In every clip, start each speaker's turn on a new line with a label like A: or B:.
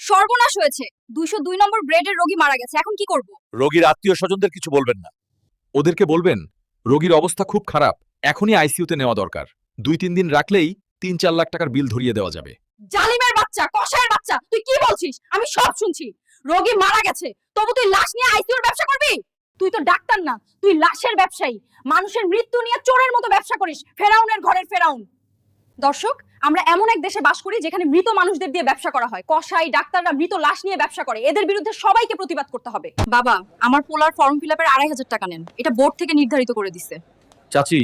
A: সর্বনাশ হয়েছে। দুইশো দুই নম্বর ব্রেডের রোগী মারা গেছে। এখন কি করব?
B: রোগীর আত্মীয় স্বজনদের কিছু বলবেন না। ওদেরকে বলবেন রোগীর অবস্থা খুব খারাপ এখনই আইসিইউতে নেওয়া দরকার। দুই তিন দিন রাখলেই তিন চার লাখ টাকার বিল ধরিয়ে দেওয়া যাবে।
A: জালিমের বাচ্চা কষায়ের বাচ্চা তুই কি বলছিস? আমি সব শুনছি। রোগী মারা গেছে তবু তুই লাশ নিয়ে আইসিইউর ব্যবসা করবি? তুই তো ডাক্তার না তুই লাশের ব্যবসায়ী। মানুষের মৃত্যু নিয়ে চোরের মতো ব্যবসা করিস ফেরাউনের ঘরের ফেরাউন। দর্শক আমরা এমন এক দেশে বাস করি যেখানে মৃত মানুষদের দিয়ে ব্যবসা করা হয়। কসাই ডাক্তাররা মৃত লাশ নিয়ে ব্যবসা করে। এদের বিরুদ্ধে সবাইকে প্রতিবাদ করতে হবে। বাবা আমার পোলার ফর্ম ফিল আপের আড়াই হাজার টাকা নেন। এটা বোর্ড থেকে নির্ধারিত করে দিছে।
C: চাচি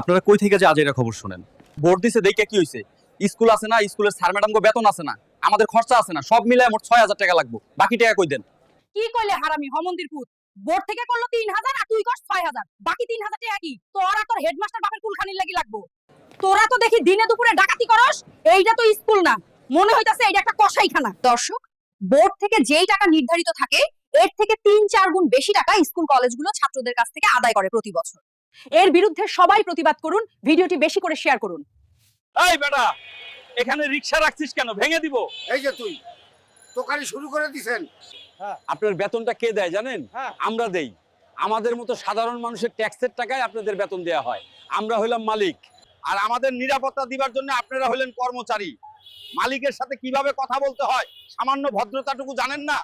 C: আপনারা কই থেকে যে আজ এরা খবর শুনেন? ভোট দিছে দেখে কি হইছে? স্কুল আছে না স্কুলের স্যার ম্যাডামকে বেতন আছে না। আমাদের খরচা আছে না। সব মিলায় মোট ছয় হাজার টাকা লাগবে। বাকি টাকা কই দেন?
A: কি কইলে হারামি হমন্দির পুত? বোর্ড থেকে করল তিন হাজার আর তুই করছ ছয় হাজার। বাকি তিন হাজার টাকা কি? তোর আর তোর হেডমাস্টার বাপের কুলখানির লাগি লাগবো। তোরা তো দেখি দিনে দুপুরে ডাকাতি করস এইটা তো স্কুল না। মনে হইতাছে এইটা একটা কসাইখানা। দর্শক বোর্ড থেকে যেই টাকা নির্ধারিত থাকে এর থেকে তিন চার গুণ বেশি টাকা স্কুল কলেজগুলো ছাত্রদের কাছ থেকে আদায় করে প্রতি বছর। এর বিরুদ্ধে সবাই প্রতিবাদ করুন ভিডিওটি বেশি করে শেয়ার করুন।
C: এই বেটা এখানে রিক্সা রাখছিস কেন? ভেঙে দিব।
D: এই যে তুই তোকারি শুরু করে দিছেন।
C: আপনার বেতনটা কে দেয় জানেন?
D: হ্যাঁ।
C: আমরা দেই। আমাদের মতো সাধারণ মানুষের ট্যাক্সের টাকায় আপনাদের বেতন দেয়া হয়। আমরা হইলাম মালিক। আর আমাদের নিরাপত্তা দিবার জন্য আপনারা হলেন কর্মচারী। মালিকের সাথে কীভাবে কথা বলতে হয়? সামান্য ভদ্রতাটুকু জানেন না?